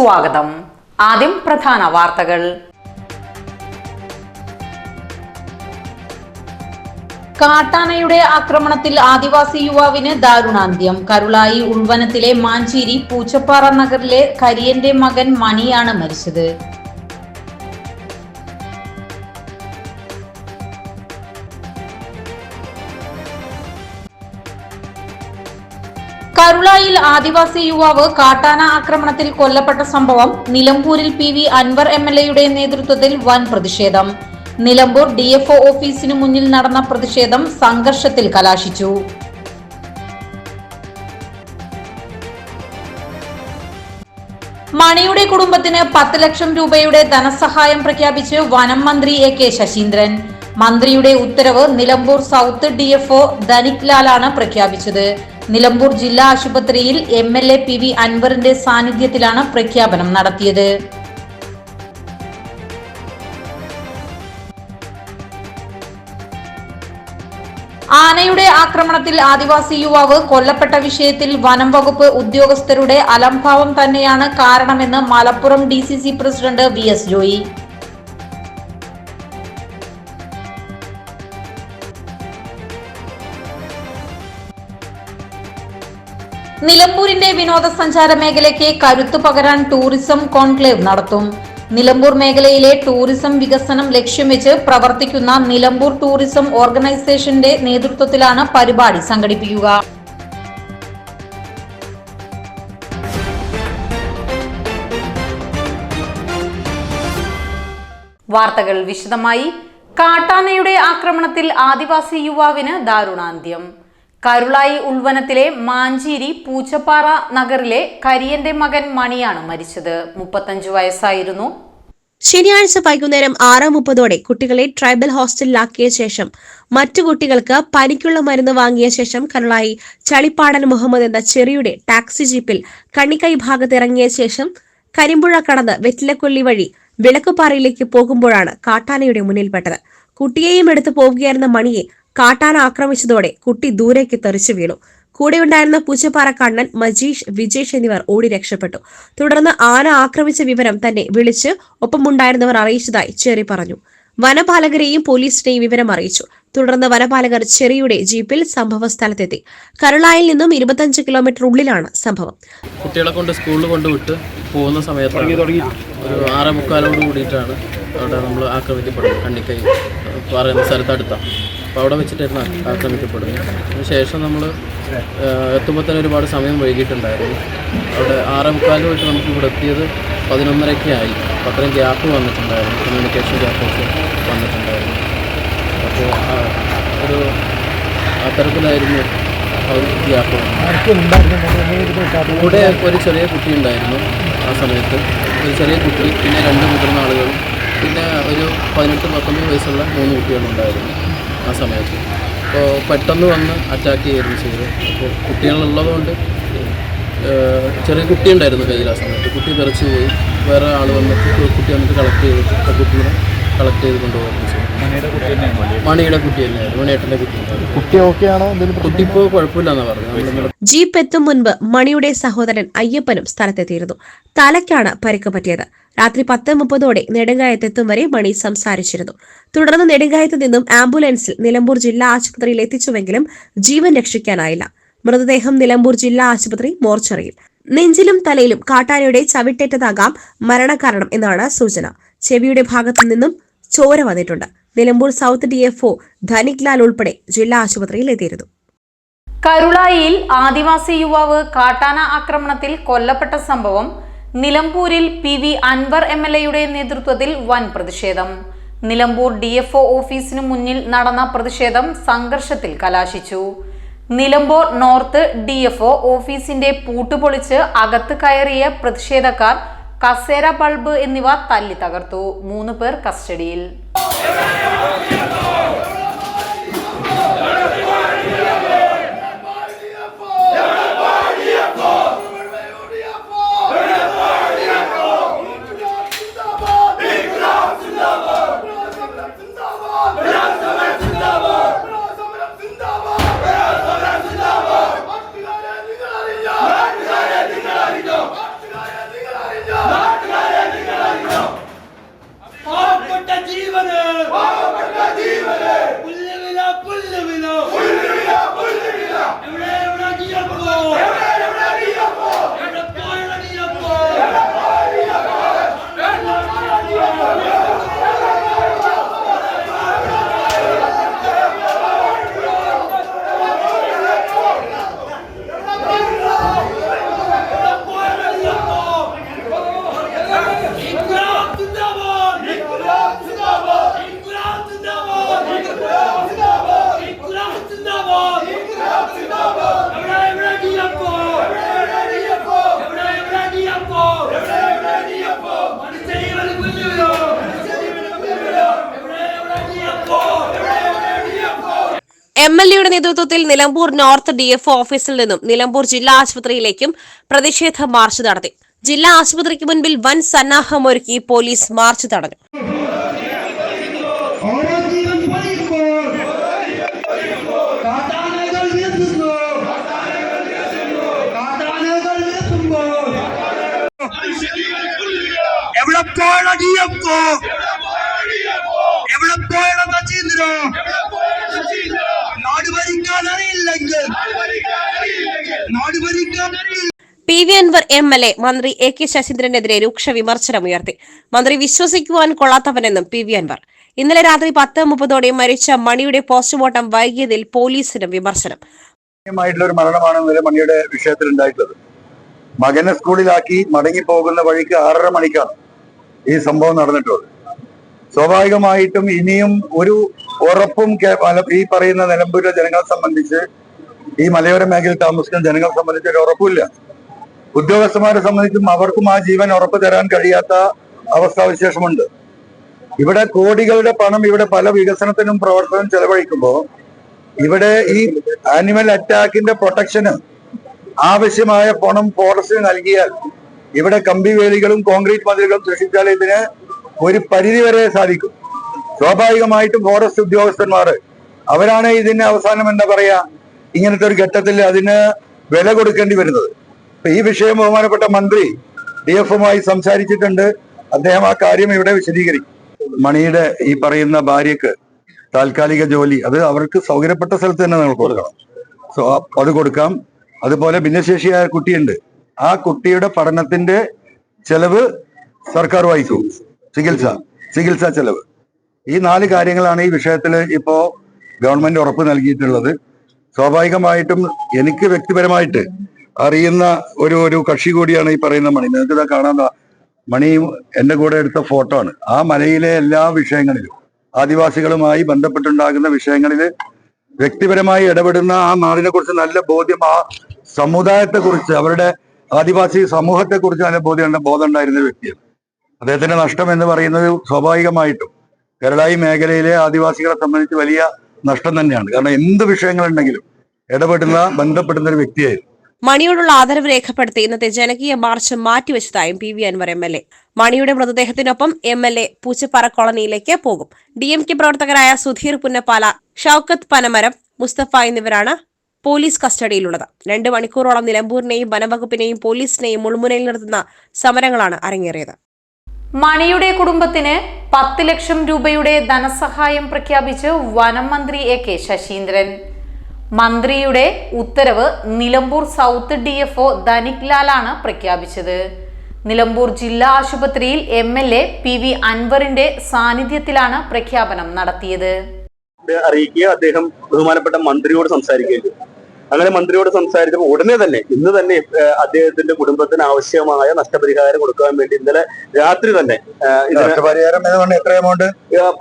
സ്വാഗതം. ആദ്യം പ്രധാന വാർത്തകൾ. കാട്ടാനയുടെ ആക്രമണത്തിൽ ആദിവാസി യുവാവിന് ദാരുണാന്ത്യം. കരുളായി ഉൾവനത്തിലെ മാഞ്ചേരി പൂച്ചപ്പാറ നഗറിലെ കരിയന്റെ മകൻ മണിയാണ് മരിച്ചത്. കരുളായിൽ ആദിവാസി യുവാവ് കാട്ടാന ആക്രമണത്തിൽ കൊല്ലപ്പെട്ട സംഭവം നിലമ്പൂരിൽ P V Anvar M L എയുടെ നേതൃത്വത്തിൽ വൻ പ്രതിഷേധം. നിലമ്പൂർ ഡി എഫ് ഓഫീസിനു മുന്നിൽ നടന്ന പ്രതിഷേധം സംഘർഷത്തിൽ കലാശിച്ചു. മണിയുടെ കുടുംബത്തിന് പത്ത് ലക്ഷം രൂപയുടെ ധനസഹായം പ്രഖ്യാപിച്ച് വനം മന്ത്രി എ കെ ശശീന്ദ്രൻ. മന്ത്രിയുടെ ഉത്തരവ് Nilambur south D F Dhanik ലാലാണ് പ്രഖ്യാപിച്ചത്. നിലമ്പൂർ ജില്ലാ ആശുപത്രിയിൽ M L A P V അൻവറിന്റെ സാന്നിധ്യത്തിലാണ് പ്രഖ്യാപനം നടത്തിയത്. ആനയുടെ ആക്രമണത്തിൽ ആദിവാസി യുവാവ് കൊല്ലപ്പെട്ട വിഷയത്തിൽ വനം വകുപ്പ് ഉദ്യോഗസ്ഥരുടെ അലംഭാവം തന്നെയാണ് കാരണമെന്ന് Malappuram D president V S Joy. നിലമ്പൂരിന്റെ വിനോദസഞ്ചാര മേഖലയ്ക്ക് കരുത്തു പകരാൻ ടൂറിസം കോൺക്ലേവ് നടത്തും. നിലമ്പൂർ മേഖലയിലെ ടൂറിസം വികസനം ലക്ഷ്യം വെച്ച് പ്രവർത്തിക്കുന്ന നിലമ്പൂർ ടൂറിസം ഓർഗനൈസേഷന്റെ നേതൃത്വത്തിലാണ് പരിപാടി സംഘടിപ്പിക്കുക. വാർത്തകൾ വിശദമായി. കാട്ടാനയുടെ ആക്രമണത്തിൽ ആദിവാസി യുവാവിന് ദാരുണാന്ത്യം. കരുളായി ഉൾവനത്തിലെ മാഞ്ചേരി പൂച്ചപ്പാറ നഗറിലെ കരിയന്റെ മകൻ മണിയാണ് മരിച്ചത്. മുപ്പത്തഞ്ചു വയസ്സായിരുന്നു. ശനിയാഴ്ച വൈകുന്നേരം ആറ് മുപ്പതോടെ കുട്ടികളെ ട്രൈബൽ ഹോസ്റ്റലിലാക്കിയ ശേഷം മറ്റു കുട്ടികൾക്ക് പനിക്കുള്ള മരുന്ന് വാങ്ങിയ ശേഷം കരുളായി ചളിപ്പാടൻ മുഹമ്മദ് എന്ന ചെറിയുടെ ടാക്സി ജീപ്പിൽ കണ്ണിക്കൈ ഭാഗത്ത് ഇറങ്ങിയ ശേഷം കരിമ്പുഴ കടന്ന് വെറ്റിലക്കൊല്ലി വഴി വിളക്കുപാറയിലേക്ക് പോകുമ്പോഴാണ് കാട്ടാനയുടെ മുന്നിൽപ്പെട്ടത്. കുട്ടിയെയും എടുത്തു പോവുകയായിരുന്ന മണിയെ കാട്ടാന ആക്രമിച്ചതോടെ കുട്ടി ദൂരേക്ക് തെറിച്ചു വീണു. കൂടെയുണ്ടായിരുന്ന പൂച്ചപ്പാറ കണ്ണൻ മജീഷ് വിജേഷ് എന്നിവർ ഓടി രക്ഷപ്പെട്ടു. തുടർന്ന് ആന ആക്രമിച്ച വിവരം തന്നെ വിളിച്ച് ഒപ്പമുണ്ടായിരുന്നവർ അറിയിച്ചതായി ചെറി പറഞ്ഞു. വനപാലകരെയും പോലീസിനെയും വിവരം അറിയിച്ചു. തുടർന്ന് വനപാലകർ ചെറിയുടെ ജീപ്പിൽ സംഭവ സ്ഥലത്തെത്തി കരുളായിൽ നിന്നും ഇരുപത്തഞ്ച് കിലോമീറ്റർ ഉള്ളിലാണ് സംഭവം. കുട്ടികളെ കൊണ്ട് സ്കൂളിൽ കൊണ്ടുവിട്ട് പോകുന്ന സമയത്ത് ഒരു ആറേ മുക്കാലോട് കൂടിയിട്ടാണ് അവിടെ നമ്മൾ ആക്രമിക്കപ്പെടുന്നത് കണ്ണിക്കൈ പറയുന്ന സ്ഥലത്ത് അടുത്താണ് അപ്പോൾ അവിടെ വെച്ചിട്ടായിരുന്നു ആക്രമിക്കപ്പെടുന്നത്. അതിനുശേഷം നമ്മൾ എത്തുമ്പോൾ തന്നെ ഒരുപാട് സമയം വൈകിട്ടുണ്ടായിരുന്നു. അവിടെ ആറേ ആയിട്ട് നമുക്ക് ഇവിടെ എത്തിയത് പതിനൊന്നരയ്ക്ക് ആയി. അത്രയും ഗ്യാപ്പ് വന്നിട്ടുണ്ടായിരുന്നു. കമ്മ്യൂണിക്കേഷൻ ഗ്യാപ്പൊക്കെ വന്നിട്ടുണ്ടായിരുന്നു. അപ്പോൾ ഒരു അത്തരത്തിലായിരുന്നു ഗ്യാപ്പ് കൂടെ ഒരു ചെറിയ കുട്ടി ഉണ്ടായിരുന്നു ആ സമയത്ത്. ഒരു ചെറിയ കുട്ടി പിന്നെ രണ്ട് മുതിർന്ന ആളുകളും പിന്നെ ഒരു പതിനെട്ട് പത്തൊമ്പത് വയസ്സുള്ള മൂന്ന് കുട്ടികളുണ്ടായിരുന്നു. ആ സമയത്ത്. അപ്പോൾ പെട്ടെന്ന് വന്ന് അറ്റാക്ക് ചെയ്യുകയായിരുന്നു ചെയ്തത്. അപ്പോൾ കുട്ടികളുള്ളതുകൊണ്ട് ചെറിയ കുട്ടി ഉണ്ടായിരുന്നു കയ്യിൽ ആ സമയത്ത്. കുട്ടി തെറിച്ച് പോയി. വേറെ ആൾ വന്നിട്ട് കുട്ടി വന്നിട്ട് കളക്ട് ചെയ്തിട്ട് ആ കുട്ടീനെ കളക്ട് ചെയ്ത് കൊണ്ടുപോകുന്നു മണിയുടെ കുട്ടി തന്നെയായിരുന്നു. മണിയേട്ടന്റെ കുട്ടി കുട്ടി ഓക്കെ ആണോ? എന്തെങ്കിലും കുട്ടി ഇപ്പോൾ കുഴപ്പമില്ലെന്നാണ് പറഞ്ഞത്. ജീപ്പ് എത്തും മുൻപ് മണിയുടെ സഹോദരൻ അയ്യപ്പനും സ്ഥലത്തെത്തിയിരുന്നു. തലയ്ക്കാണ് പരിക്ക് പറ്റിയത്. രാത്രി പത്ത് മുപ്പതോടെ നെടുങ്കായത്തെത്തും വരെ മണി സംസാരിച്ചിരുന്നു. തുടർന്ന് നെടുങ്കായത്ത് നിന്നും ആംബുലൻസിൽ നിലമ്പൂർ ജില്ലാ ആശുപത്രിയിൽ എത്തിച്ചുവെങ്കിലും ജീവൻ രക്ഷിക്കാനായില്ല. മൃതദേഹം നിലമ്പൂർ ജില്ലാ ആശുപത്രി മോർച്ചറിയിൽ. നെഞ്ചിലും തലയിലും കാട്ടാനയുടെ ചവിട്ടേറ്റതാകാം മരണകാരണം എന്നാണ് സൂചന. ചെവിയുടെ ഭാഗത്തു നിന്നും ചോര വന്നിട്ടുണ്ട്. Nilambur south D F O Dhanik Lal ഉൾപ്പെടെ ജില്ലാ ആശുപത്രിയിൽ എത്തിയിരുന്നു. കരുളായിയിൽ ആദിവാസി യുവാവ് കാട്ടാന ആക്രമണത്തിൽ കൊല്ലപ്പെട്ട സംഭവം നിലമ്പൂരിൽ P V Anvar M L എയുടെ നേതൃത്വത്തിൽ വൻ പ്രതിഷേധം. നിലമ്പൂർ ഡി എഫ് ഒ ഓഫീസിനു മുന്നിൽ നടന്ന പ്രതിഷേധം സംഘർഷത്തിൽ കലാശിച്ചു. Nilambur north D F O ഓഫീസിന്റെ പൂട്ടുപൊളിച്ച് അകത്ത് കയറിയ പ്രതിഷേധക്കാർ കസേര ബൾബ് എന്നിവ തല്ലി തകർത്തു മൂന്ന് പേർ കസ്റ്റഡിയിൽ. എം എൽ എയുടെ നേതൃത്വത്തിൽ നിലമ്പൂർ നോർത്ത് ഡി എഫ് ഓഫീസിൽ നിന്നും നിലമ്പൂർ ജില്ലാ ആശുപത്രിയിലേക്കും പ്രതിഷേധ മാർച്ച് നടത്തി. ജില്ലാ ആശുപത്രിക്ക് മുൻപിൽ വൻ സന്നാഹമൊരുക്കി പോലീസ് മാർച്ച് തടഞ്ഞു. എവിടെ പോയണ ഡിഎഫ്ഒ എവിടെ പോയണ P V Anvar M L A മന്ത്രി എ കെ ശശീന്ദ്രനെതിരെ രൂക്ഷ വിമർശനമുയർത്തി മന്ത്രി വിശ്വസിക്കുവാൻ കൊള്ളാത്തവനെന്നും പി വി അൻവർ ഇന്നലെ രാത്രി പത്ത് മുപ്പതോടെ മരിച്ച മണിയുടെ പോസ്റ്റ്മോർട്ടം വൈകിയതിൽ പോലീസിന് വിമർശനം. ഒരു മരണമാണ് മണിയുടെ വിഷയത്തിൽ ഉണ്ടായിട്ടുള്ളത് മകനെ സ്കൂളിലാക്കി മടങ്ങി പോകുന്ന വഴിക്ക് ആറര മണിക്കാണ് ഈ സംഭവം നടന്നിട്ടുള്ളത്. സ്വാഭാവികമായിട്ടും ഇനിയും ഒരു ഉറപ്പും ഈ പറയുന്ന നിലമ്പൂരിലെ ജനങ്ങളെ സംബന്ധിച്ച് ഈ മലയോര മേഖലയിൽ താമസിക്കുന്ന ജനങ്ങളെ സംബന്ധിച്ച് ഒരു ഉറപ്പില്ല ഉദ്യോഗസ്ഥന്മാരെ സംബന്ധിച്ചും അവർക്കും ആ ജീവൻ ഉറപ്പ് തരാൻ കഴിയാത്ത അവസ്ഥാവിശേഷമുണ്ട്. ഇവിടെ കോടികളുടെ പണം ഇവിടെ പല വികസനത്തിനും പ്രവർത്തനം ചെലവഴിക്കുമ്പോൾ ഇവിടെ ഈ ആനിമൽ അറ്റാക്കിന്റെ പ്രൊട്ടക്ഷന് ആവശ്യമായ പണം ഫോറസ്റ്റിന് നൽകിയാൽ ഇവിടെ കമ്പി വേലികളും കോൺക്രീറ്റ് മതിലുകളും സൃഷ്ടിച്ചാൽ ഇതിന് ഒരു പരിധി വരെ സാധിക്കും. സ്വാഭാവികമായിട്ടും ഫോറസ്റ്റ് ഉദ്യോഗസ്ഥന്മാർ അവരാണ് ഇതിന്റെ അവസാനം എന്താ പറയാ ഇങ്ങനത്തെ ഒരു ഘട്ടത്തിൽ അതിന് വില കൊടുക്കേണ്ടി വരുന്നത്. ഈ വിഷയം ബഹുമാനപ്പെട്ട മന്ത്രി ഡി എഫുമായി സംസാരിച്ചിട്ടുണ്ട്. അദ്ദേഹം ആ കാര്യം ഇവിടെ വിശദീകരിക്കും. മണിയുടെ ഈ പറയുന്ന ഭാര്യക്ക് താൽക്കാലിക ജോലി അത് അവർക്ക് സൗകര്യപ്പെട്ട സ്ഥലത്ത് തന്നെ നമുക്ക് കൊടുക്കണം. സോ അത് കൊടുക്കാം. അതുപോലെ ഭിന്നശേഷിയായ കുട്ടിയുണ്ട്. ആ കുട്ടിയുടെ പഠനത്തിന്റെ ചെലവ് സർക്കാർ വഹിക്കും ചികിത്സ ചികിത്സാ ചെലവ്. ഈ നാല് കാര്യങ്ങളാണ് ഈ വിഷയത്തിൽ ഇപ്പോ ഗവൺമെന്റ് ഉറപ്പ് നൽകിയിട്ടുള്ളത്. സ്വാഭാവികമായിട്ടും എനിക്ക് വ്യക്തിപരമായിട്ട് അറിയുന്ന ഒരു ഒരു കക്ഷി കൂടിയാണ് ഈ പറയുന്ന മണി. നിങ്ങൾക്ക് ഇതാ കാണാൻ മണി എന്റെ കൂടെ എടുത്ത ഫോട്ടോ ആണ്. ആ മലയിലെ എല്ലാ വിഷയങ്ങളിലും ആദിവാസികളുമായി ബന്ധപ്പെട്ടുണ്ടാകുന്ന വിഷയങ്ങളിൽ വ്യക്തിപരമായി ഇടപെടുന്ന ആ നാടിനെ കുറിച്ച് നല്ല ബോധ്യം ആ സമുദായത്തെ കുറിച്ച് അവരുടെ ആദിവാസി സമൂഹത്തെ കുറിച്ച് നല്ല ബോധ്യം ബോധം ഉണ്ടായിരുന്ന വ്യക്തിയാണ്. അദ്ദേഹത്തിന്റെ നഷ്ടം എന്ന് പറയുന്നത് സ്വാഭാവികമായിട്ടും കേരളായി മേഖലയിലെ ആദിവാസികളെ സംബന്ധിച്ച് വലിയ നഷ്ടം തന്നെയാണ്. കാരണം എന്ത് വിഷയങ്ങളുണ്ടെങ്കിലും ഇടപെടുന്ന ബന്ധപ്പെടുന്ന ഒരു വ്യക്തിയായിരുന്നു. മണിയോടുള്ള ആദരവ് രേഖപ്പെടുത്തി ഇന്നത്തെ ജനകീയ march മാറ്റിവെച്ചതായും P V Anvar M L A. മണിയുടെ മൃതദേഹത്തിനൊപ്പം എം എൽ എ പൂച്ചപ്പാറ കോളനിയിലേക്ക് പോകും. ഡി എം കെ പ്രവർത്തകരായ സുധീർ പുന്നപ്പാല ഷൌക്കത്ത് പനമരം മുസ്തഫ എന്നിവരാണ് പോലീസ് കസ്റ്റഡിയിലുള്ളത്. രണ്ട് മണിക്കൂറോളം നിലമ്പൂരിനെയും വനംവകുപ്പിനെയും പോലീസിനെയും മുൾമുനയിൽ നിർത്തുന്ന സമരങ്ങളാണ് അരങ്ങേറിയത്. മണിയുടെ കുടുംബത്തിന് പത്ത് ലക്ഷം രൂപയുടെ ധനസഹായം പ്രഖ്യാപിച്ച് വനം മന്ത്രി എ കെ ശശീന്ദ്രൻ. മന്ത്രിയുടെ ഉത്തരവ് Nilambur south D F O Dhanik ലാലാണ് പ്രഖ്യാപിച്ചത്. നിലമ്പൂർ ജില്ലാ ആശുപത്രിയിൽ M L A P V അൻവറിന്റെ സാന്നിധ്യത്തിലാണ് പ്രഖ്യാപനം നടത്തിയത്. അറിയിക്കുക. അദ്ദേഹം ബഹുമാനപ്പെട്ട മന്ത്രിയോട് സംസാരിക്കുകയും അങ്ങനെ മന്ത്രിയോട് സംസാരിച്ചപ്പോൾ ഉടനെ തന്നെ ഇന്ന് തന്നെ അദ്ദേഹത്തിന്റെ കുടുംബത്തിന് ആവശ്യമായ നഷ്ടപരിഹാരം കൊടുക്കാൻ വേണ്ടി ഇന്നലെ രാത്രി തന്നെ നഷ്ടപരിഹാരം എത്ര എമൗണ്ട്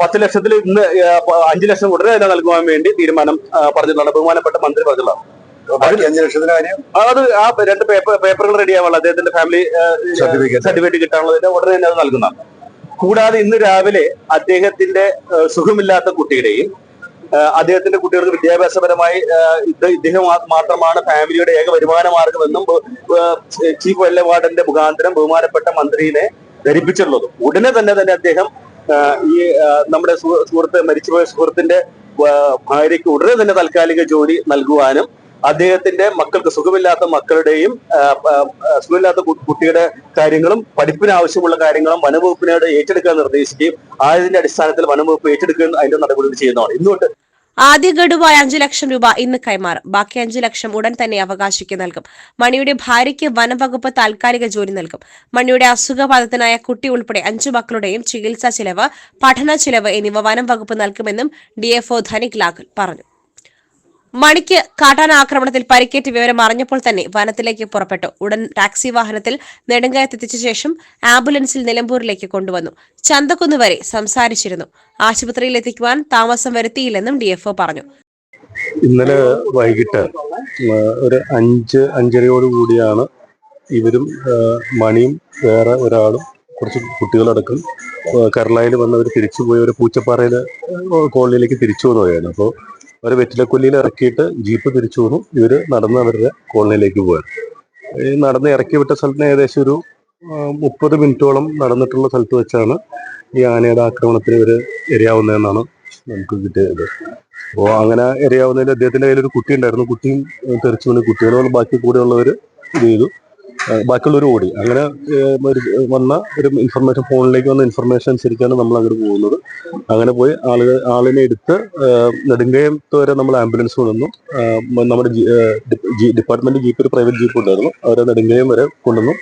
പത്ത് ലക്ഷത്തിൽ ഇന്ന് അഞ്ചു ലക്ഷം ഉടനെ തന്നെ നൽകുവാൻ വേണ്ടി തീരുമാനം ഏഹ്, പറഞ്ഞിട്ടുള്ള ബഹുമാനപ്പെട്ട മന്ത്രി പറഞ്ഞിട്ടുള്ള ബാക്കി അഞ്ച് കാര്യം? അത് ആ രണ്ട് പേപ്പർ പേപ്പറുകൾ റെഡി ആവാനുള്ള അദ്ദേഹത്തിന്റെ ഫാമിലി സർട്ടിഫിക്കറ്റ് കിട്ടാനുള്ളതിന് ഉടനെ തന്നെ അത് നൽകുന്നതാണ്. കൂടാതെ ഇന്ന് രാവിലെ അദ്ദേഹത്തിന്റെ സുഖമില്ലാത്ത കുട്ടിയുടെയും അദ്ദേഹത്തിന്റെ കുട്ടികൾക്ക് വിദ്യാഭ്യാസപരമായി ഇദ്ദേഹം മാത്രമാണ് ഫാമിലിയുടെ ഏക വരുമാന മാർഗമെന്നും ചീഫ് വല്ല വാർഡന്റെ മുഖാന്തരം ബഹുമാനപ്പെട്ട മന്ത്രിയെ ധരിപ്പിച്ചിട്ടുള്ളതും. ഉടനെ തന്നെ തന്നെ അദ്ദേഹം ഈ നമ്മുടെ സുഹൃ- സുഹൃത്ത് മരിച്ചുപോയ സുഹൃത്തിന്റെ ഭാര്യയ്ക്ക് ഉടനെ തന്നെ താൽക്കാലിക ജോലി നൽകുവാനും അദ്ദേഹത്തിന്റെ മക്കൾക്ക് സുഖമില്ലാത്ത മക്കളുടെയും സുഖമില്ലാത്ത കുട്ടിയുടെ കാര്യങ്ങളും പഠിപ്പിന് ആവശ്യമുള്ള കാര്യങ്ങളും വനംവകുപ്പിനോട് ഏറ്റെടുക്കാൻ നിർദ്ദേശിക്കുകയും ആയതിന്റെ അടിസ്ഥാനത്തിൽ വനംവകുപ്പ് ഏറ്റെടുക്കുകയും അതിന്റെ നടപടികൾ ചെയ്യുന്നതാണ്. ഇന്നുകൊണ്ട് ആദ്യ ഗഡുവായ അഞ്ചു ലക്ഷം രൂപ ഇന്ന് കൈമാറും. ബാക്കി അഞ്ചു ലക്ഷം ഉടൻ തന്നെ അവകാശിക്ക് നൽകും. മണിയുടെ ഭാര്യയ്ക്ക് വനംവകുപ്പ് താൽക്കാലിക ജോലി നൽകും. മണിയുടെ അസുഖബാധിതനായ കുട്ടി ഉൾപ്പെടെ അഞ്ചു മക്കളുടെയും ചികിത്സാ ചിലവ് പഠന ചിലവ് എന്നിവ വനം വകുപ്പ് നൽകുമെന്നും ഡിഎഫ്ഒ ധനിക് ലാഖൽ പറഞ്ഞു. മണിക്ക് കാട്ടാന ആക്രമണത്തിൽ പരിക്കേറ്റ വിവരം അറിഞ്ഞപ്പോൾ തന്നെ വനത്തിലേക്ക് പുറപ്പെട്ടു. ഉടൻ ടാക്സി വാഹനത്തിൽ നെടുങ്കായത്തെത്തിച്ച ശേഷം ആംബുലൻസിൽ നിലമ്പൂരിലേക്ക് കൊണ്ടുവന്നു. ചന്തക്കുന്ന് വരെ സംസാരിച്ചിരുന്നു. ആശുപത്രിയിൽ എത്തിക്കുവാൻ താമസം വരുത്തിയില്ലെന്നും ഡിഎഫ്ഒ പറഞ്ഞു. ഇന്നലെ വൈകിട്ട് ഒരു അഞ്ച് അഞ്ചരയോട് കൂടിയാണ് ഇവരും മണിയും വേറെ ഒരാളും കുറച്ച് കുട്ടികളടക്കം കരളായിൽ വന്നവർ തിരിച്ചു പോയി ഒരു പൂച്ചപ്പാറയിൽ കോളനിയിലേക്ക് തിരിച്ചു വന്നതായിരുന്നു അപ്പോൾ അവരെ വെറ്റിലക്കൊല്ലിയിൽ ഇറക്കിയിട്ട് ജീപ്പ് തിരിച്ചു വന്നു. ഇവർ നടന്ന് അവരുടെ കോളനിയിലേക്ക് പോയത് ഈ നടന്ന് ഇറക്കി വിട്ട സ്ഥലത്തിന് ഏകദേശം ഒരു മുപ്പത് മിനിറ്റോളം നടന്നിട്ടുള്ള സ്ഥലത്ത് വെച്ചാണ് ഈ ആനയുടെ ആക്രമണത്തിന് ഇവർ ഇരയാവുന്നതെന്നാണ് നമുക്ക് കിട്ടിയത്. അപ്പോൾ അങ്ങനെ ഇരയാവുന്നതിൽ അദ്ദേഹത്തിന്റെ കയ്യിൽ ഒരു കുട്ടി ഉണ്ടായിരുന്നു കുട്ടിയും തെറിച്ചു വീണ് കുട്ടികളും ബാക്കി കൂടെയുള്ളവർ ഇത് ചെയ്തു. ബാക്കിയുള്ളവർ ഓടി. അങ്ങനെ വന്ന ഒരു ഇൻഫർമേഷൻ ഫോണിലേക്ക് വന്ന ഇൻഫർമേഷൻ അനുസരിച്ചാണ് നമ്മൾ അങ്ങോട്ട് പോകുന്നത്. അങ്ങനെ പോയി ആളുകൾ ആളിനെ എടുത്ത് നെടുങ്കയത്ത് വരെ നമ്മൾ ആംബുലൻസ് കൊണ്ടുവന്നു നമ്മുടെ ഡിപ്പാർട്ട്മെന്റ് ജീപ്പ് ഒരു പ്രൈവറ്റ് ജീപ്പ് ഉണ്ടായിരുന്നു അവരെ നെടുങ്കയം വരെ കൊണ്ടുവന്നു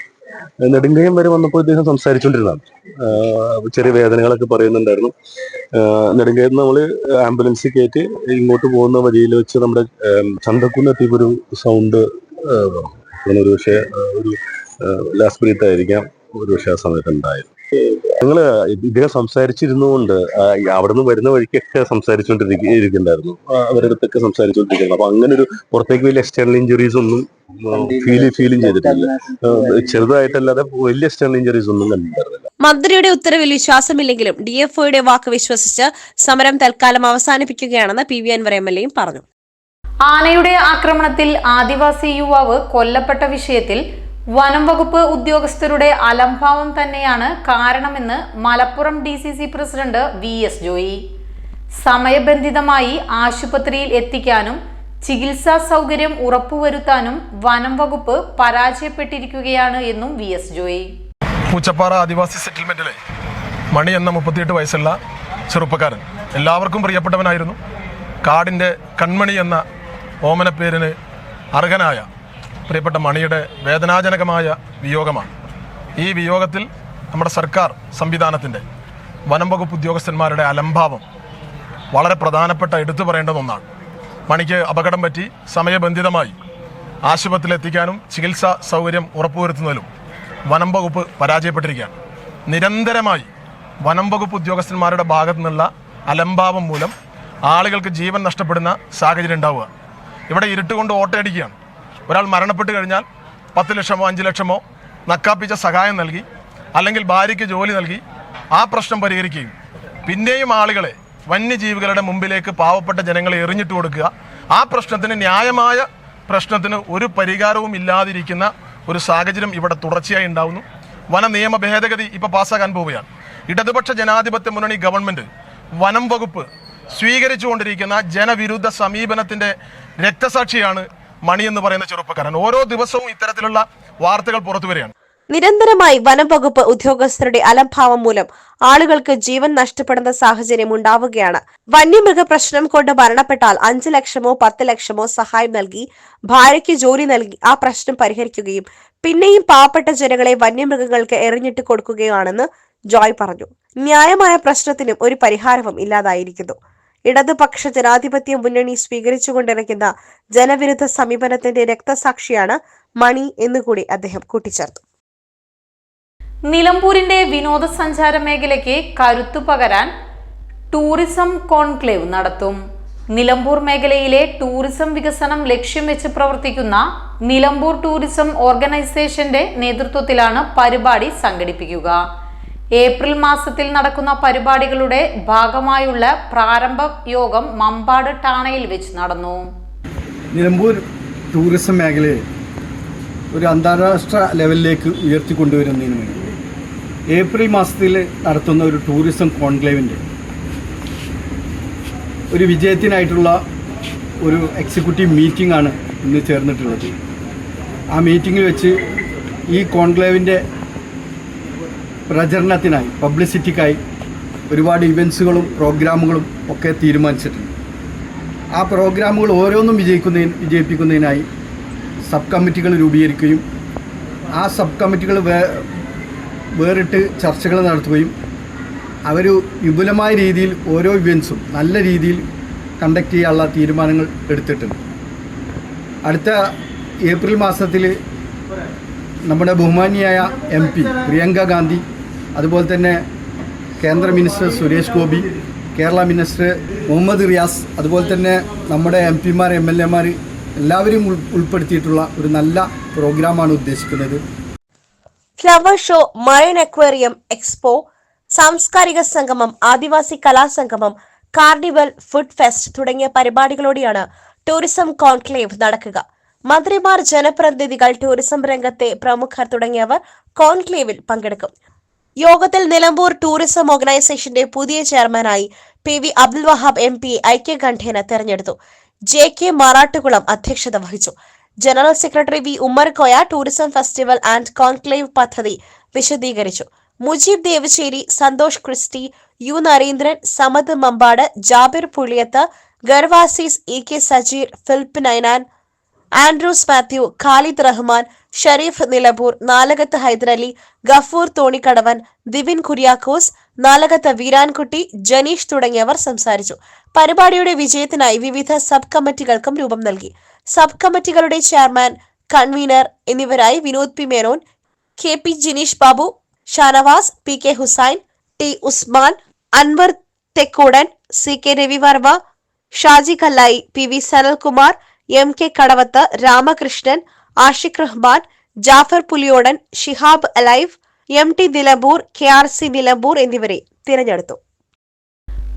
നെടുങ്കയം വരെ വന്നപ്പോൾ ഇദ്ദേഹം സംസാരിച്ചുകൊണ്ടിരുന്നതാണ് ചെറിയ വേദനകളൊക്കെ പറയുന്നുണ്ടായിരുന്നു. നെടുങ്കയത്ത് നമ്മൾ ആംബുലൻസ് കയറ്റി ഇങ്ങോട്ട് പോകുന്ന വഴിയിൽ വെച്ച് നമ്മുടെ ചന്തക്കുന്ന് എത്തിയപ്പോൾ ഒരു സൗണ്ട് ഒരു പക്ഷേ ഒരു ലാസ്റ്റ് ആയിരിക്കാം. ഒരു പക്ഷേ ആ സമയത്ത് ഉണ്ടായത്. നിങ്ങൾ ഇദ്ദേഹം സംസാരിച്ചിരുന്നുകൊണ്ട് അവിടെ നിന്ന് വരുന്ന വഴിക്കൊക്കെ സംസാരിച്ചുകൊണ്ടിരിക്കുന്നുണ്ടായിരുന്നു അവരുടെ അടുത്തൊക്കെ സംസാരിച്ചുകൊണ്ടിരിക്കുന്നു. അപ്പൊ അങ്ങനെ ഒരു പുറത്തേക്ക് വലിയ എക്സ്റ്റേണൽ ഇഞ്ചുറീസ് ഒന്നും ഫീൽ ചെയ്തിട്ടില്ല. ചെറുതായിട്ടല്ലാതെ വലിയ എക്സ്റ്റേണൽ ഇഞ്ചുറീസ് ഒന്നും കണ്ടിട്ടുണ്ടായിരുന്നില്ല. മന്ത്രിയുടെ ഉത്തരവിൽ വിശ്വാസമില്ലെങ്കിലും ഡി എഫ് ഒയുടെ വാക്ക് വിശ്വസിച്ച് സമരം തൽക്കാലം അവസാനിപ്പിക്കുകയാണെന്ന് P V Anvar M L എയും പറഞ്ഞു. ആനയുടെ ആക്രമണത്തിൽ ആദിവാസി യുവാവ് കൊല്ലപ്പെട്ട വിഷയത്തിൽ വനം വകുപ്പ് ഉദ്യോഗസ്ഥരുടെ അലംഭാവം തന്നെയാണ് കാരണമെന്ന് Malappuram D C C president V S Joy. സമയബന്ധിതമായി ആശുപത്രിയിൽ എത്തിക്കാനും ചികിത്സാ സൗകര്യം ഉറപ്പുവരുത്താനും വനം വകുപ്പ് പരാജയപ്പെട്ടിരിക്കുകയാണ് എന്നും വി എസ് ജോയി. പൂച്ചപ്പാറ ആദിവാസി സെറ്റിൽമെന്റിലെ മണി എന്ന മുപ്പത്തിയെട്ട് വയസ്സുള്ള ചെറുപ്പക്കാരൻ എല്ലാവർക്കും പ്രിയപ്പെട്ടവനായിരുന്നു. കാടിന്റെ കൺമണി എന്ന ഓമന പേരിന് അർഹനായ പ്രിയപ്പെട്ട മണിയുടെ വേദനാജനകമായ വിയോഗമാണ്. ഈ വിയോഗത്തിൽ നമ്മുടെ സർക്കാർ സംവിധാനത്തിന്റെ വനം വകുപ്പ് ഉദ്യോഗസ്ഥന്മാരുടെ അലംഭാവം വളരെ പ്രധാനപ്പെട്ട എടുത്തു പറയേണ്ടത് ഒന്നാണ്. മണിക്ക് അപകടം പറ്റി സമയബന്ധിതമായി ആശുപത്രിയിൽ എത്തിക്കാനും ചികിത്സാ സൗകര്യം ഉറപ്പുവരുത്തുന്നതിലും വനം വകുപ്പ് പരാജയപ്പെട്ടിരിക്കുകയാണ്. നിരന്തരമായി വനം വകുപ്പ് ഉദ്യോഗസ്ഥന്മാരുടെ ഭാഗത്തു നിന്നുള്ള അലംഭാവം മൂലം ആളുകൾക്ക് ജീവൻ നഷ്ടപ്പെടുന്ന സാഹചര്യം ഉണ്ടാവുക ഇവിടെ ഇരുട്ടുകൊണ്ട് ഓട്ടയടിക്കുകയാണ്. ഒരാൾ മരണപ്പെട്ട് കഴിഞ്ഞാൽ പത്ത് ലക്ഷമോ അഞ്ച് ലക്ഷമോ നക്കാപ്പിച്ച സഹായം നൽകി അല്ലെങ്കിൽ ഭാര്യയ്ക്ക് ജോലി നൽകി ആ പ്രശ്നം പരിഹരിക്കുകയും. പിന്നെയും ആളുകളെ വന്യജീവികളുടെ മുമ്പിലേക്ക് പാവപ്പെട്ട ജനങ്ങളെ എറിഞ്ഞിട്ട് കൊടുക്കുക. ആ പ്രശ്നത്തിന് ന്യായമായ പ്രശ്നത്തിന് ഒരു പരിഹാരവും ഇല്ലാതിരിക്കുന്ന ഒരു സാഹചര്യം ഇവിടെ തുടർച്ചയായി ഉണ്ടാവുന്നു. വന നിയമ ഭേദഗതി ഇപ്പോൾ പാസ്സാക്കാൻ പോവുകയാണ്. ഇടതുപക്ഷ ജനാധിപത്യ മുന്നണി ഗവൺമെന്റ് വനം വകുപ്പ് സ്വീകരിച്ചുകൊണ്ടിരിക്കുന്ന ജനവിരുദ്ധ സമീപനത്തിന്റെ രക്തസാക്ഷിയാണ് മണി എന്ന് പറയുന്ന ചെറുപ്പക്കാരൻ. ഓരോ ദിവസവും ഇത്തരത്തിലുള്ള വാർത്തകൾ പുറത്തു വരികയാണ്. നിരന്തരമായി വനം വകുപ്പ് ഉദ്യോഗസ്ഥരുടെ അലംഭാവം മൂലം ആളുകൾക്ക് ജീവൻ നഷ്ടപ്പെടുന്ന സാഹചര്യം ഉണ്ടാവുകയാണ്. വന്യമൃഗ പ്രശ്നം കൊണ്ട് മരണപ്പെട്ടാൽ അഞ്ചു ലക്ഷമോ പത്ത് ലക്ഷമോ സഹായം നൽകി ഭാര്യയ്ക്ക് ജോലി നൽകി ആ പ്രശ്നം പരിഹരിക്കുകയും പിന്നെയും പാവപ്പെട്ട ജനങ്ങളെ വന്യമൃഗങ്ങൾക്ക് എറിഞ്ഞിട്ട് കൊടുക്കുകയാണെന്ന് ജോയ് പറഞ്ഞു. ന്യായമായ പ്രശ്നത്തിനും ഒരു പരിഹാരവും ഇല്ലാതായിരിക്കുന്നു. ഇടതുപക്ഷ ജനാധിപത്യ മുന്നണി സ്വീകരിച്ചുകൊണ്ടിരിക്കുന്ന ജനവിരുദ്ധ സമീപനത്തിന്റെ രക്തസാക്ഷിയാണ് മണി എന്നുകൂടി അദ്ദേഹം കൂട്ടിച്ചേർത്തു. നിലമ്പൂരിന്റെ വിനോദസഞ്ചാര മേഖലയ്ക്ക് കരുത്തു പകരാൻ ടൂറിസം കോൺക്ലേവ് നടത്തും. നിലമ്പൂർ മേഖലയിലെ ടൂറിസം വികസനം ലക്ഷ്യം വെച്ച് പ്രവർത്തിക്കുന്ന നിലമ്പൂർ ടൂറിസം ഓർഗനൈസേഷന്റെ നേതൃത്വത്തിലാണ് പരിപാടി സംഘടിപ്പിക്കുക. ഏപ്രിൽ മാസത്തിൽ നടക്കുന്ന പരിപാടികളുടെ ഭാഗമായുള്ള പ്രാരംഭ യോഗം മമ്പാട് ടാണയിൽ വെച്ച് നടന്നു. നിലമ്പൂർ ടൂറിസം മേഖലയെ ഒരു അന്താരാഷ്ട്ര ലെവലിലേക്ക് ഉയർത്തിക്കൊണ്ടുവരുന്നതിന് വേണ്ടി ഏപ്രിൽ മാസത്തിൽ നടത്തുന്ന ഒരു ടൂറിസം കോൺക്ലേവിന്റെ ഒരു വിജയത്തിനായിട്ടുള്ള ഒരു എക്സിക്യൂട്ടീവ് മീറ്റിംഗ് ആണ് ഇന്ന് ചേർന്നിട്ടുള്ളത്. ആ മീറ്റിങ്ങിൽ വെച്ച് ഈ കോൺക്ലേവിന്റെ പ്രചരണത്തിനായി പബ്ലിസിറ്റിക്കായി ഒരുപാട് ഇവൻസുകളും പ്രോഗ്രാമുകളും ഒക്കെ തീരുമാനിച്ചിട്ടുണ്ട്. ആ പ്രോഗ്രാമുകൾ ഓരോന്നും വിജയിക്കുന്നതിന് വിജയിപ്പിക്കുന്നതിനായി സബ് കമ്മിറ്റികൾ രൂപീകരിക്കുകയും ആ സബ് കമ്മിറ്റികൾ വേ വേറിട്ട് ചർച്ചകൾ നടത്തുകയും അവർ വിപുലമായ രീതിയിൽ ഓരോ ഇവൻസും നല്ല രീതിയിൽ കണ്ടക്ട് ചെയ്യാനുള്ള തീരുമാനങ്ങൾ എടുത്തിട്ടുണ്ട്. അടുത്ത ഏപ്രിൽ മാസത്തിൽ നമ്മുടെ ബഹുമാനിയായ എം പി പ്രിയങ്ക ഗാന്ധി അതുപോലെ തന്നെ കേന്ദ്ര മിനിസ്റ്റർ സുരേഷ് ഗോപി കേരള മിനിസ്റ്റർ മുഹമ്മദ് റിയാസ് അതുപോലെ തന്നെ നമ്മുടെ എം പിമാർ എം എൽ എമാർ എല്ലാവരും ഉൾ- ഉൾപ്പെടുത്തിയിട്ടുള്ള ഒരു നല്ല പ്രോഗ്രാമാണ് ഉദ്ദേശിക്കുന്നത്. ഫ്ലവർ ഷോ മയൻ അക്വേറിയം എക്സ്പോ സാംസ്കാരിക സംഗമം ആദിവാസി കലാസംഗമം കാർണിവൽ ഫുഡ് ഫെസ്റ്റ് തുടങ്ങിയ പരിപാടികളോടെയാണ് ടൂറിസം കോൺക്ലേവ് നടക്കുക. മന്ത്രിമാർ ജനപ്രതിനിധികൾ ടൂറിസം രംഗത്തെ പ്രമുഖർ തുടങ്ങിയവർ കോൺക്ലേവിൽ പങ്കെടുക്കും. യോഗത്തിൽ നിലമ്പൂർ ടൂറിസം ഓർഗനൈസേഷന്റെ പുതിയ ചെയർമാനായി P V Abdul Wahab M P ഐക്യകണ്ഠേന തെരഞ്ഞെടുത്തു. ജെ കെ മാറാട്ടുകുളം അധ്യക്ഷത വഹിച്ചു. General secretary V Ummerkoya tourism festival and conclave പദ്ധതി വിശദീകരിച്ചു. Mujeeb Devassery Santhosh Christy U Narendran Samad Mampad Jabir Puliyath Gervasis E K Sajeer Philip Ninan Andrews Mathew Khalid Rahman Sharif Nilambur Nalakath Haidarali Gafoor Thonikkadavan Divin Kuriakose Nalakath Veerankutty Janeesh തുടങ്ങിയവർ സംസാരിച്ചു. പരിപാടിയുടെ വിജയത്തിനായി വിവിധ sub കമ്മിറ്റികൾക്കും രൂപം നൽകി. Sub കമ്മിറ്റികളുടെ chairman convener എന്നിവരായി Vinod P. Menon K. P. Jineesh Babu Shanavas P. K. Hussain T. Usman Anwar Thekkudan C. K. Ravivarma Shaji Kallayi P. V. Sanalkumar M K Kadavath Ramakrishnan Ashiq Rahman Jafar Puliyodan Shihab Alaif M T Nilambur K R C Nilambur എന്നിവരെ തിരഞ്ഞെടുത്തു.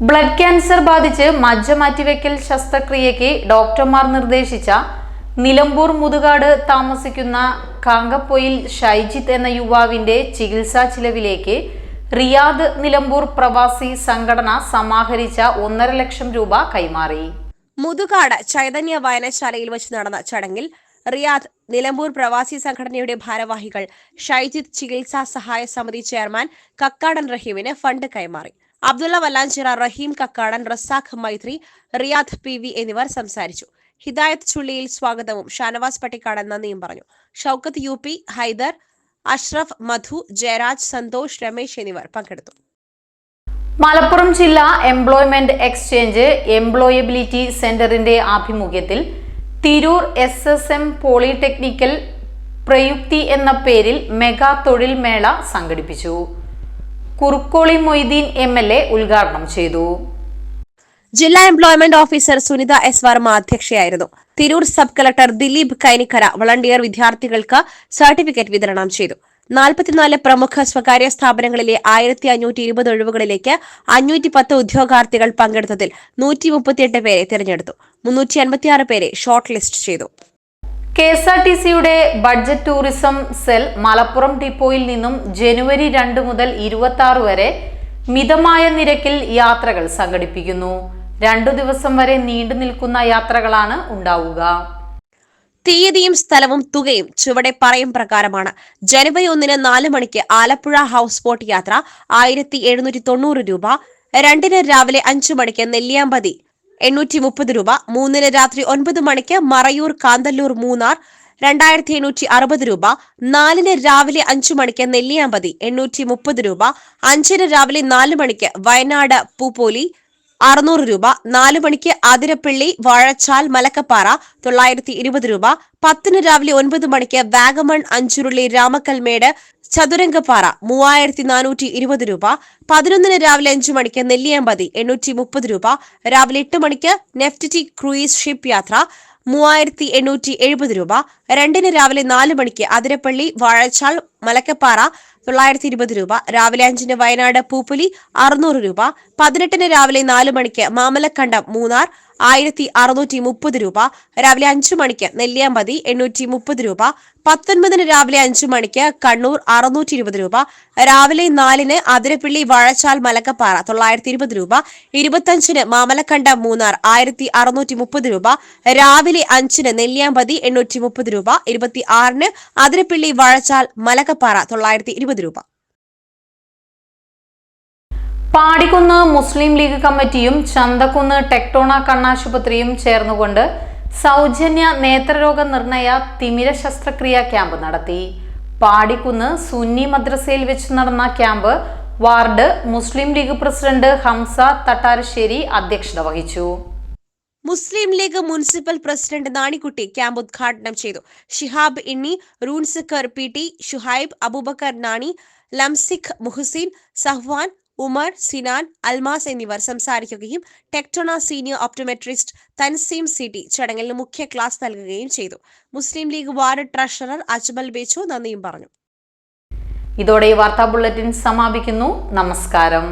Blood cancer ബാധിച്ച് മജ്ജ മാറ്റിവെക്കൽ ശസ്ത്രക്രിയയ്ക്ക് ഡോക്ടർമാർ നിർദ്ദേശിച്ച നിലമ്പൂർ മുതുകാട് താമസിക്കുന്ന കാങ്കപ്പൊയിൽ ഷൈജിത്ത് എന്ന യുവാവിന്റെ ചികിത്സാ ചിലവിലേക്ക് റിയാദ് നിലമ്പൂർ പ്രവാസി സംഘടന സമാഹരിച്ച ഒന്നര ലക്ഷം രൂപ കൈമാറി. മുതുകാട് ചൈതന്യ വായനശാലയിൽ വെച്ച് നടന്ന ചടങ്ങിൽ റിയാദ് നിലമ്പൂർ പ്രവാസി സംഘടനയുടെ ഭാരവാഹികൾ ഷൈജിത് ചികിത്സാ സഹായ സമിതി ചെയർമാൻ കക്കാടൻ റഹീമിന് ഫണ്ട് കൈമാറി. അബ്ദുള്ള വല്ലാഞ്ചിറ റഹീം കക്കാടൻ റസാഖ് മൈത്രി റിയാദ് പി വി എന്നിവർ സംസാരിച്ചു. ഹിദായത്ത് ചുള്ളിയിൽ സ്വാഗതവും ഷാനവാസ് പട്ടിക്കാടൻ നന്ദിയും പറഞ്ഞു. ഷൌക്കത്ത് യു പി ഹൈദർ അഷ്റഫ് മധു ജയരാജ് സന്തോഷ് രമേശ് എന്നിവർ പങ്കെടുത്തു. മലപ്പുറം ജില്ലാ എംപ്ലോയ്മെന്റ് എക്സ്ചേഞ്ച് എംപ്ലോയബിലിറ്റി സെന്ററിന്റെ ആഭിമുഖ്യത്തിൽ Tirur S S M polytechnical Prayukthi എന്ന പേരിൽ മെഗാ തൊഴിൽ മേള സംഘടിപ്പിച്ചു. Kurukkoli Moideen M L A ഉദ്ഘാടനം ചെയ്തു. ജില്ലാ employment officer Sunitha S Varma അധ്യക്ഷയായിരുന്നു. Tirur sub collector Dileep Kainikkara volunteer വിദ്യാർത്ഥികൾക്ക് സർട്ടിഫിക്കറ്റ് വിതരണം ചെയ്തു. നാൽപ്പത്തിനാല് പ്രമുഖ സ്വകാര്യ സ്ഥാപനങ്ങളിലെ ആയിരത്തി അഞ്ഞൂറ്റി ഇരുപത് ഒഴിവുകളിലേക്ക് അഞ്ഞൂറ്റി പത്ത് ഉദ്യോഗാർത്ഥികൾ പങ്കെടുത്തതിൽ നൂറ്റി മുപ്പത്തിയെട്ട് പേരെ തിരഞ്ഞെടുത്തു. മുന്നൂറ്റി അൻപത്തിയാറ് പേരെ ഷോർട്ട് ലിസ്റ്റ് ചെയ്തു. കെ എസ് ആർ ടി സിയുടെ ബഡ്ജറ്റ് ടൂറിസം സെൽ മലപ്പുറം ഡിപ്പോയിൽ നിന്നും ജനുവരി രണ്ട് മുതൽ ഇരുപത്തി ആറ് വരെ മിതമായ നിരക്കിൽ യാത്രകൾ സംഘടിപ്പിക്കുന്നു. രണ്ടു ദിവസം വരെ നീണ്ടു നിൽക്കുന്ന യാത്രകളാണ് ഉണ്ടാവുക. തീയതിയും സ്ഥലവും തുകയും ചുവടെ പറയും പ്രകാരമാണ്. ജനുവരി ഒന്നിന് നാല് മണിക്ക് ആലപ്പുഴ ഹൗസ് ബോട്ട് യാത്ര ആയിരത്തി എഴുന്നൂറ്റി തൊണ്ണൂറ് രൂപ രണ്ടിന് രാവിലെ അഞ്ചു മണിക്ക് നെല്ലിയാമ്പതി എണ്ണൂറ്റി മുപ്പത് രൂപ മൂന്നിന് രാത്രി ഒൻപത് മണിക്ക് മറയൂർ കാന്തല്ലൂർ മൂന്നാർ രണ്ടായിരത്തി എണ്ണൂറ്റി അറുപത് രൂപ നാലിന് രാവിലെ അഞ്ചു മണിക്ക് നെല്ലിയാമ്പതി എണ്ണൂറ്റി മുപ്പത് രൂപ അഞ്ചിന് രാവിലെ നാല് മണിക്ക് വയനാട് പൂപ്പോലി അറുന്നൂറ് രൂപ നാലു മണിക്ക് അതിരപ്പള്ളി വാഴച്ചാൽ മലക്കപ്പാറ തൊള്ളായിരത്തി ഇരുപത് രൂപ പത്തിന് രാവിലെ ഒൻപത് മണിക്ക് വാഗമൺ അഞ്ചുരുളി രാമക്കൽമേട് ചതുരംഗപ്പാറ മൂവായിരത്തി നാനൂറ്റി ഇരുപത് രൂപ പതിനൊന്നിന് രാവിലെ അഞ്ചു മണിക്ക് നെല്ലിയമ്പതി എണ്ണൂറ്റി മുപ്പത് രൂപ രാവിലെ എട്ട് മണിക്ക് നെഫ്റ്റിറ്റി ക്രൂയിസ് ഷിപ്പ് യാത്ര മൂവായിരത്തി എണ്ണൂറ്റി എഴുപത് രൂപ രണ്ടിന് രാവിലെ നാല് മണിക്ക് അതിരപ്പള്ളി വാഴച്ചാൽ മലക്കപ്പാറ തൊള്ളായിരത്തി ഇരുപത് രൂപ. രാവിലെ അഞ്ചിന് വയനാട് പൂപ്പുലി അറുന്നൂറ് രൂപ. പതിനെട്ടിന് രാവിലെ നാല് മണിക്ക് മാമലക്കണ്ടം മൂന്നാർ. ആയിരത്തി അറുന്നൂറ്റി മുപ്പത് രൂപ രാവിലെ അഞ്ചു മണിക്ക് നെല്ലിയാമ്പതി എണ്ണൂറ്റി മുപ്പത് രൂപ പത്തൊൻപതിന് രാവിലെ അഞ്ചു മണിക്ക് കണ്ണൂർ അറുന്നൂറ്റി ഇരുപത് രൂപ രാവിലെ നാലിന് അതിരപ്പിള്ളി വാഴച്ചാൽ മലക്കപ്പാറ തൊള്ളായിരത്തി ഇരുപത് രൂപ ഇരുപത്തഞ്ചിന് മാമലക്കണ്ട മൂന്നാർ ആയിരത്തി അറുന്നൂറ്റി മുപ്പത് രൂപ രാവിലെ അഞ്ചിന് നെല്ലിയാമ്പതി എണ്ണൂറ്റി മുപ്പത് രൂപ ഇരുപത്തി ആറിന് അതിരപ്പിള്ളി വാഴച്ചാൽ മലക്കപ്പാറ തൊള്ളായിരത്തി ഇരുപത് രൂപ. പാടിക്കുന്ന് മുസ്ലിം ലീഗ് കമ്മിറ്റിയും ചന്തക്കുന്ന് ടെക്ടോണ കണ്ണാശുപത്രിയും ചേർന്നുകൊണ്ട് സൗജന്യ നേത്രരോഗ നിർണയ തിമിര ശസ്ത്രക്രിയ ക്യാമ്പ് നടത്തി. പാടിക്കുന്ന് സുന്നി മദ്രസയിൽ വെച്ച് നടന്ന camp ward Muslim League president Hamza Thattarassery അധ്യക്ഷത വഹിച്ചു. Muslim League municipal president Nanikutty camp ഉദ്ഘാടനം ചെയ്തു. ഷിഹാബ് ഇണ്ണി റൂൺസിക്കർ പി ടി ഷുഹൈബ് അബൂബക്കർ നാണി ലംസിഖ് മുഹസിൻ സഹ്വാൻ ഉമർ സിനാൻ അൽമാസ് എന്നിവർ സംസാരിക്കുകയും Tectona senior optometrist Tanseem city ചടങ്ങിൽ മുഖ്യ ക്ലാസ് നൽകുകയും ചെയ്തു. മുസ്ലിം ലീഗ് വാർഡ് ട്രഷറർ അജ്മൽ ബേച്ചു നന്ദിയും പറഞ്ഞു. ഇതോടെ ഈ വാർത്താ ബുള്ളറ്റിൻ സമാപിക്കുന്നു. നമസ്കാരം.